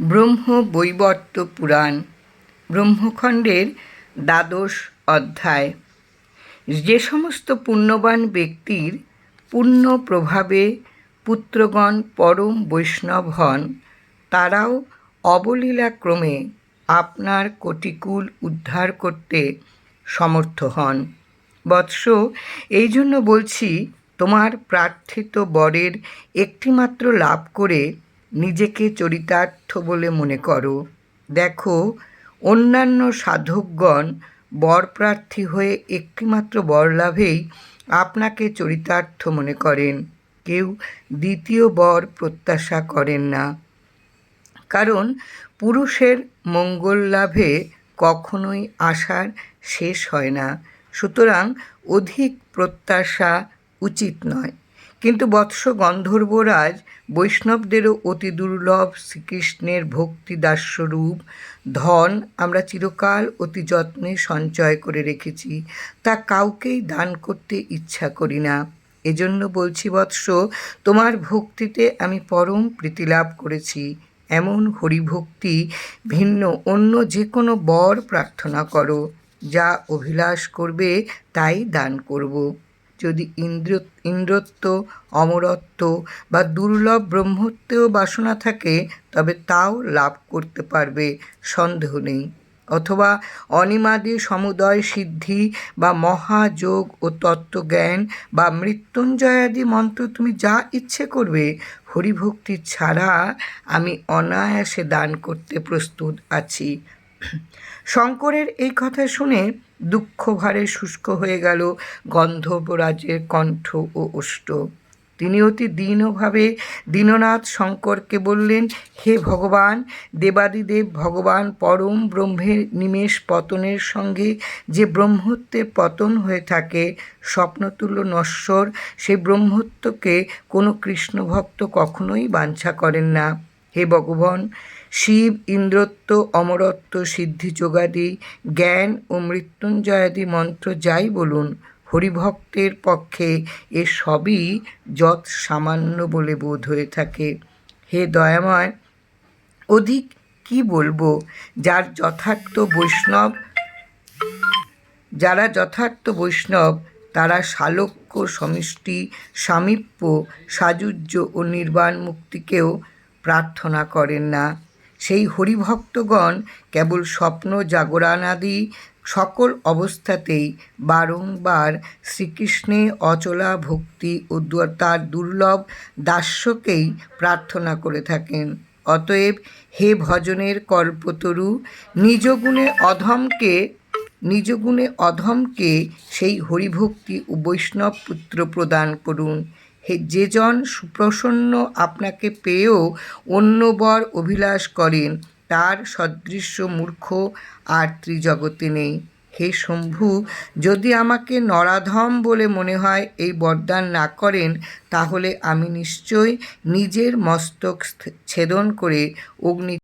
ব্রহ্ম বৈবর্ত পুরাণ, ব্রহ্মখণ্ডের দ্বাদশ অধ্যায়। যে সমস্ত পুণ্যবান ব্যক্তির পুণ্য প্রভাবে পুত্রগণ পরম বৈষ্ণব হন, তারাও অবলীলাক্রমে আপনার কটিকুল উদ্ধার করতে সমর্থ হন। বৎস, এই জন্য বলছি, তোমার প্রার্থিত বরের একটিমাত্র লাভ করে নিজেকে চরিতার্থ বলে মনে করো। দেখো, অন্যান্য সাধকগণ বর প্রার্থী হয়ে একটিমাত্র বর লাভেই আপনাকে চরিতার্থ মনে করেন। কেউ দ্বিতীয় বর প্রত্যাশা করেন না। কারণ পুরুষের মঙ্গল লাভে কখনোই আশার শেষ হয় না। সুতরাং অধিক প্রত্যাশা উচিত নয়। কিন্তু বৎস গন্ধর্বরাজ বৈষ্ণবদেরও অতি দুর্লভ শ্রীকৃষ্ণের ভক্তি দাস্যরূপ ধন আমরা চিরকাল অতি যত্নে সঞ্চয় করে রেখেছি, তা কাউকেই দান করতে ইচ্ছা করি না। এজন্য বলছি বৎস, তোমার ভক্তিতে আমি পরম প্রীতিলাভ করেছি। এমন হরিভক্তি ভিন্ন অন্য যে কোনো বর প্রার্থনা করো, যা অভিলাষ করবে তাই দান করব। যদি ইন্দ্র, ইন্দ্রত্ব, অমরত্ব বা দুর্লভ ব্রহ্মত্বেও বাসনা থাকে, তবে তাও লাভ করতে পারবে, সন্দেহ নেই। অথবা অনিমাদি সমুদয় সিদ্ধি বা মহাযোগ ও তত্ত্বজ্ঞান বা মৃত্যুঞ্জয়াদি মন্ত্র তুমি যা ইচ্ছে করবে, হরিভক্তি ছাড়া আমি অনায়াসে দান করতে প্রস্তুত আছি। শঙ্করের এই কথা শুনে দুঃখ ভারে শুষ্ক হয়ে গেল গন্ধবরাজের কণ্ঠ ও ওষ্ঠ তিনি অতি দীনভাবে দীননাথ শঙ্করকে বললেন, হে ভগবান, দেবাদিদেব ভগবান পরম ব্রহ্মের নিমেষ পতনের সঙ্গে যে ব্রহ্মত্বের পতন হয়ে থাকে, স্বপ্নতুল্য নশ্বর সেই ব্রহ্মত্বকে কোনো কৃষ্ণভক্ত কখনোই বাঞ্ছা করেন না। হে ভগবান, শিব ইন্দ্রত্ব, অমরত্ব, সিদ্ধি যোগাদি, জ্ঞান ও মৃত্যুঞ্জয়াদি মন্ত্র যাই বলুন, হরিভক্তের পক্ষে এ সবই যৎ সামান্য বলে বোধ হয়ে থাকে। হে দয়াময়, অধিক কি বলব? যার যথার্থ বৈষ্ণব, যারা যথার্থ বৈষ্ণব, তারা শালক্য সমিষ্টি, সামীপ্য, সাযুজ্য ও নির্বাণ মুক্তিকেও প্রার্থনা করেন না। সেই হরিভক্তগণ কেবল স্বপ্ন জাগরণাদি সকল অবস্থাতেই বারংবার শ্রীকৃষ্ণে অচলা ভক্তি ও তার দুর্লভ দাস্যকেই প্রার্থনা করে থাকেন। অতএব হে ভজনের কল্পতরু নিজ গুণে অধমকে নিজ গুণে অধমকে সেই হরিভক্তি ও বৈষ্ণব পুত্র প্রদান করুন। হে যে জন সুপ্রসন্ন আপনাকে পেয়েও অন্য বর অভিলাষ করেন, তার সদৃশ্য মূর্খ আর ত্রিজগতে নেই। হে শম্ভু, যদি আমাকে নরাধম বলে মনে হয় এই বরদান না করেন, তাহলে আমি নিশ্চয় নিজের মস্তক ছেদন করে অগ্নি